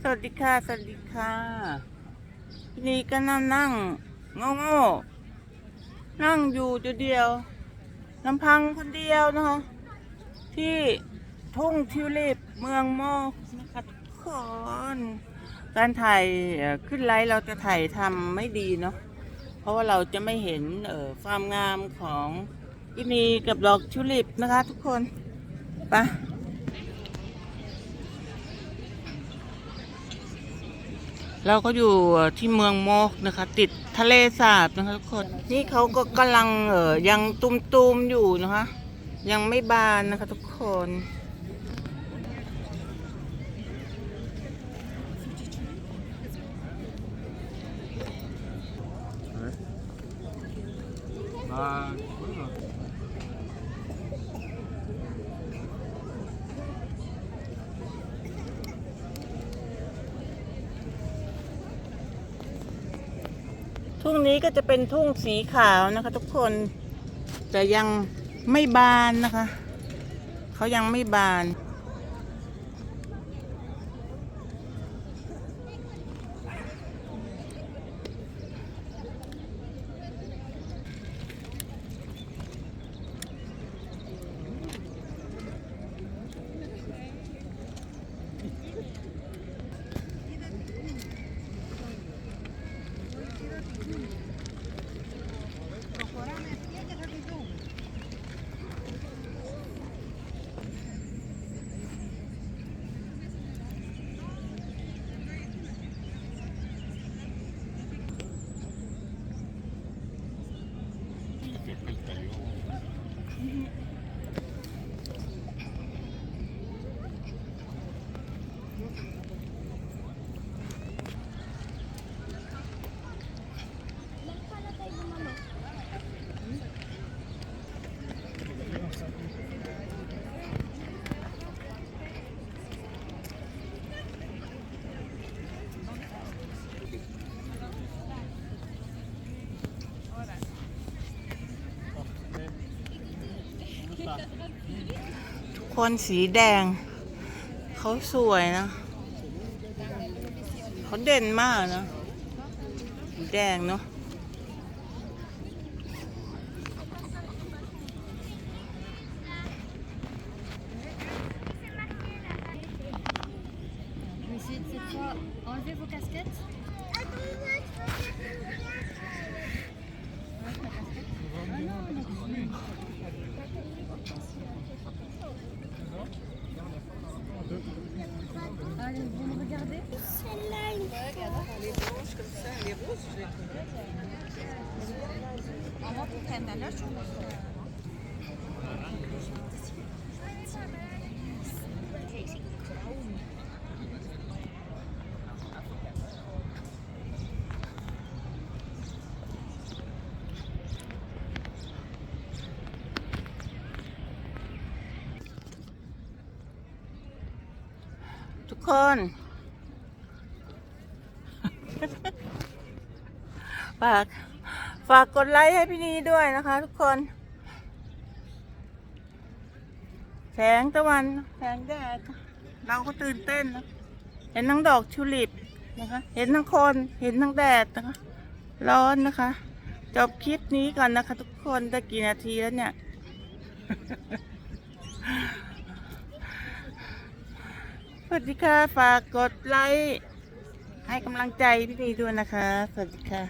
สวัสดีค่ะ สวัสดีค่ะทีนี้ก็นั่งนั่งโง่โง่นั่งอยู่ตัวเดียวลำพังคนเดียวนะคะที่ทุ่งทิวลิปเมืองโมกนะคะทุกคนการถ่ายขึ้นไลฟ์เราจะถ่ายทำไม่ดีเนาะเพราะว่าเราจะไม่เห็นเอ่อความงามของอินีกับดอกทิวลิปนะคะทุกคนไป เราก็อยู่ที่เมืองโมกนะคะ ติดทะเลสาบนะคะทุกคน นี่เขาก็กำลังเอ่อยังตุมๆอยู่นะคะ ยังไม่บานนะคะทุกคน Bah, voilà. ทุ่งนี้ก็จะเป็นทุ่งสีขาวนะคะ ทุกคนแต่ยังไม่บานนะคะ เขายังไม่บาน Mm-hmm. ทุกคนสีแดง เขาสวยนะ เขาเด่นมากนะสีแดงเนาะ Allez, ทุกคน ฝาก ฝากกดไลค์ให้พี่นีด้วยนะคะ ทุกคน แสงตะวันแสงแดดเราก็ตื่นเต้นนะเห็นทั้งดอกทิวลิปนะคะ เห็นทั้งคน เห็นทั้งแดดนะคะ ร้อนนะคะ จบคลิปนี้ก่อนนะคะ ทุกคนได้กี่นาทีแล้วเนี่ย สวัสดีค่ะ ฝากกดไลค์ให้กำลังใจพี่นีด้วยนะคะ สวัสดีค่ะ